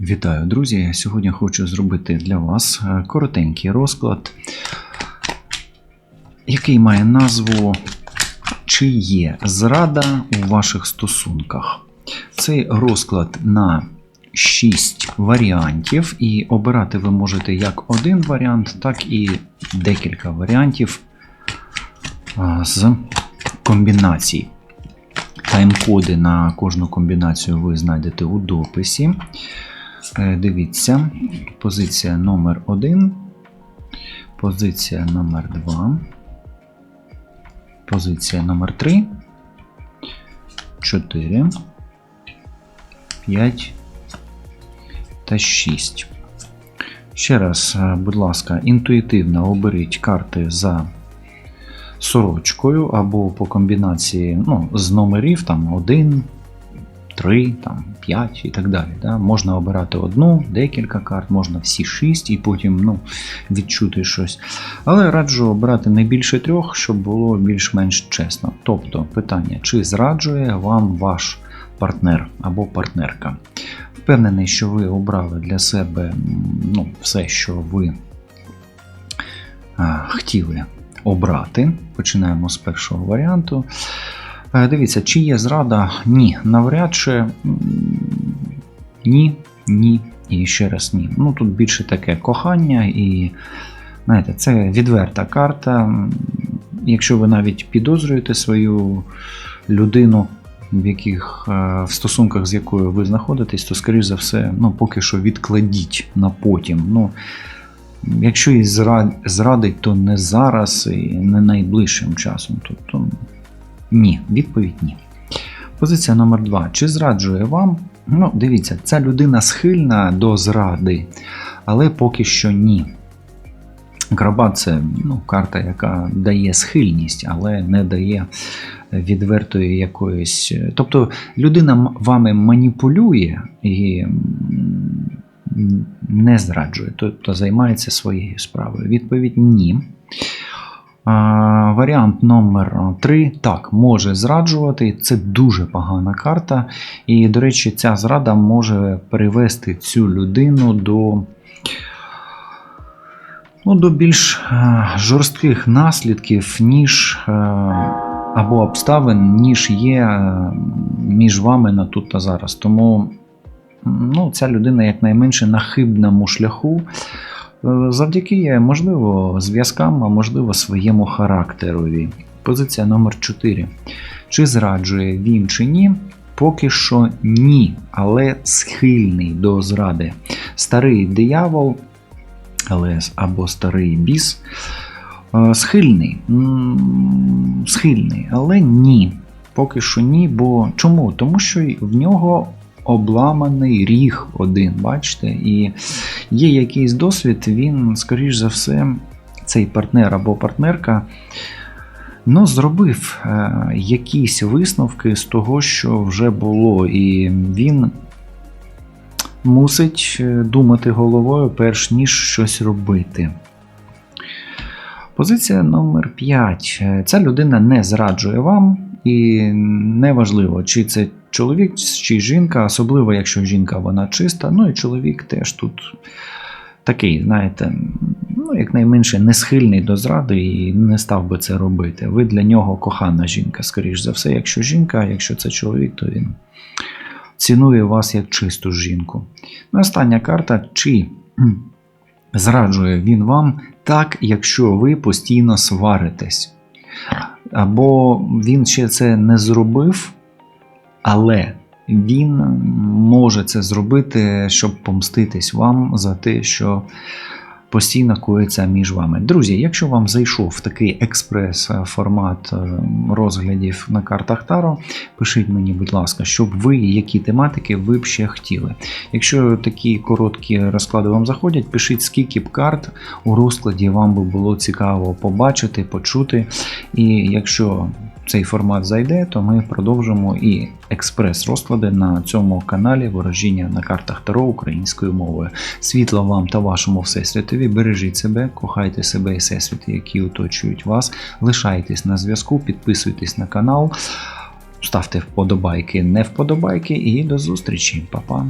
Вітаю, друзі! Сьогодні хочу зробити для вас е, коротенький розклад, який має назву Чи є зрада у ваших стосунках. Цей розклад на 6 варіантів, і обирати ви можете як один варіант, так і декілька варіантів з комбінацій. Тайм-коди на кожну комбінацію ви знайдете у дописі. Е, Дивіться, позиція номер 1 позиція номер 2 позиція номер 3 4 5 та 6. Ще раз, е, будь ласка, інтуїтивно оберіть карти за сорочкою або по комбінації ну, з номерів там 1, 3, там, 5 і так далі. Да? Можна обирати одну, декілька карт, можна всі 6 і потім ну, відчути щось. Але раджу обирати не більше трьох, щоб було більш-менш чесно. Тобто питання, чи зраджує вам ваш партнер або партнерка. Впевнений, що ви обрали для себе ну, все, що ви а, хотіли обрати. Починаємо з першого варіанту. Е, Дивіться, чи є зрада? Ні. Навряд чи ні, ні і ще раз ні. Ну тут більше таке кохання, і знаєте, це відверта карта. Якщо ви навіть підозрюєте свою людину, в яких е, в стосунках з якою ви знаходитесь, то скоріш за все, ну поки що відкладіть на потім. Ну, Якщо зра- зрадить, то не зараз і не найближчим часом. Тобто ні, відповідь ні. Позиція номер 2. Чи зраджує вам? Ну, дивіться, ця людина схильна до зради, але поки що ні. Крабат це ну, карта, яка дає схильність, але не дає відвертої якоїсь. Тобто людина вами маніпулює і не зраджує, тобто займається своєю справою. Відповідь ні. А, Варіант номер 3 так, може зраджувати. Це дуже погана карта. І, до речі, ця зрада може привести цю людину до, ну, до більш е, жорстких наслідків, ніж е, або обставин, ніж є е, між вами на тут та зараз. Тому ну, ця людина якнайменше на хибному шляху. Е, Завдяки, можливо, зв'язкам, а можливо, своєму характерові. Позиція номер 4. Чи зраджує він чи ні? Поки що ні, але схильний до зради. Старий диявол, але або старий біс. е, Схильний. Схильний, але ні. Поки що ні. Бо чому? Тому що в нього обламаний ріг один, бачите? І є якийсь досвід, він, скоріш за все, цей партнер або партнерка ну, зробив е, якісь висновки з того, що вже було, і він мусить е, думати головою, перш ніж щось робити. Позиція номер 5. Ця людина не зраджує вам, і неважливо, чи це чоловік, чи жінка, особливо якщо жінка вона чиста, ну і чоловік теж тут такий, знаєте, ну, якнайменше не схильний до зради і не став би це робити. Ви для нього кохана жінка, скоріш за все, якщо жінка, якщо це чоловік, то він цінує вас як чисту жінку. Ну, остання карта, чи зраджує він вам так, якщо ви постійно сваритесь. Або він ще це не зробив, але він може це зробити, щоб помститись вам за те, що постійно коїться між вами. Друзі, якщо вам зайшов такий експрес-формат е, розглядів на картах Таро, пишіть мені, будь ласка, щоб ви які тематики ви б ще хотіли. Якщо такі короткі розклади вам заходять, пишіть, скільки б карт у розкладі вам би було цікаво побачити, почути. І якщо цей формат зайде, то ми продовжимо і експрес-розклади на цьому каналі ворожіння на картах Таро українською мовою. Світла вам та вашому всесвітові. Бережіть себе, кохайте себе і всесвіти, які оточують вас. Лишайтесь на зв'язку, підписуйтесь на канал, ставте вподобайки, не вподобайки і до зустрічі, Па-па!